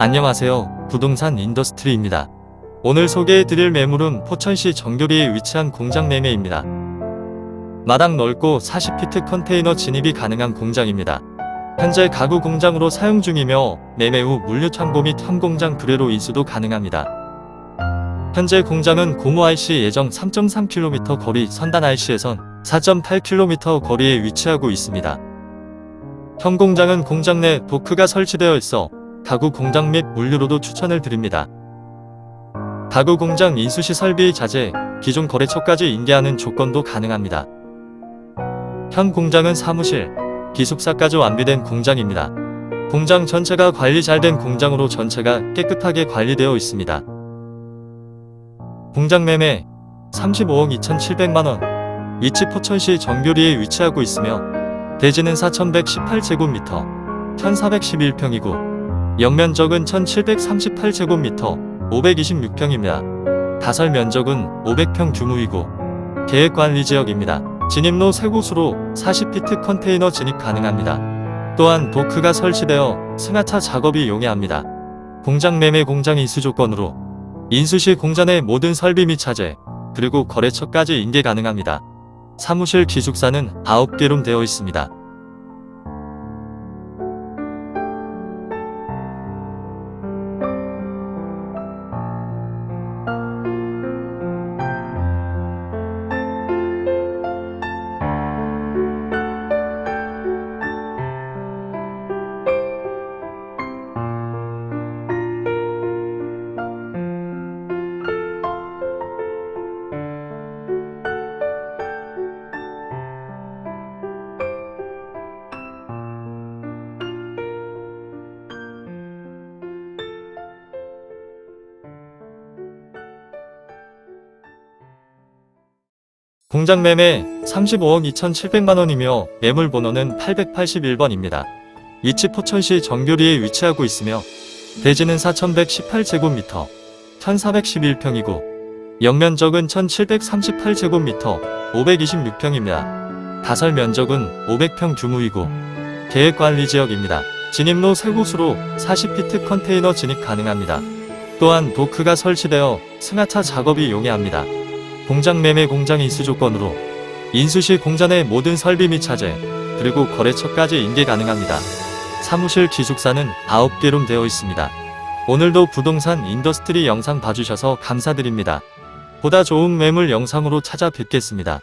안녕하세요. 부동산 인더스트리입니다. 오늘 소개해드릴 매물은 포천시 정교리에 위치한 공장 매매입니다. 마당 넓고 40피트 컨테이너 진입이 가능한 공장입니다. 현재 가구 공장으로 사용 중이며 매매 후 물류 창고 및 현공장 거래로 인수도 가능합니다. 현재 공장은 고무 IC 예정 3.3km 거리 선단 IC에선 4.8km 거리에 위치하고 있습니다. 현 공장은 공장 내 도크가 설치되어 있어 가구 공장 및 물류로도 추천을 드립니다. 가구 공장 인수시 설비 자재, 기존 거래처까지 인계하는 조건도 가능합니다. 현 공장은 사무실, 기숙사까지 완비된 공장입니다. 공장 전체가 관리 잘 된 공장으로 전체가 깨끗하게 관리되어 있습니다. 공장 매매 35억 2,700만원 위치 포천시 정교리에 위치하고 있으며 대지는 4,118제곱미터 1,411평이고 연면적은 1,738제곱미터 526평입니다. 가설 면적은 500평 규모이고 계획관리지역입니다. 진입로 세 곳으로 40피트 컨테이너 진입 가능합니다. 또한 도크가 설치되어 승하차 작업이 용이합니다. 공장 매매 공장 인수 조건으로 인수시 공장 내 모든 설비 및 차재 그리고 거래처까지 인계 가능합니다. 사무실 기숙사는 9개 룸 되어 있습니다. 공장 매매 35억 2,700만원이며 매물 번호는 881번입니다. 위치 포천시 정교리에 위치하고 있으며 대지는 4,118제곱미터 1,411평이고 연면적은 1,738제곱미터 526평입니다. 가설 면적은 500평 규모이고 계획관리지역입니다. 진입로 세 곳으로 40피트 컨테이너 진입 가능합니다. 또한 도크가 설치되어 승하차 작업이 용이합니다. 공장 매매 공장 인수 조건으로 인수시 공장 내 모든 설비 및 차재 그리고 거래처까지 인계 가능합니다. 사무실 기숙사는 9개룸 되어 있습니다. 오늘도 부동산 인더스트리 영상 봐주셔서 감사드립니다. 보다 좋은 매물 영상으로 찾아뵙겠습니다.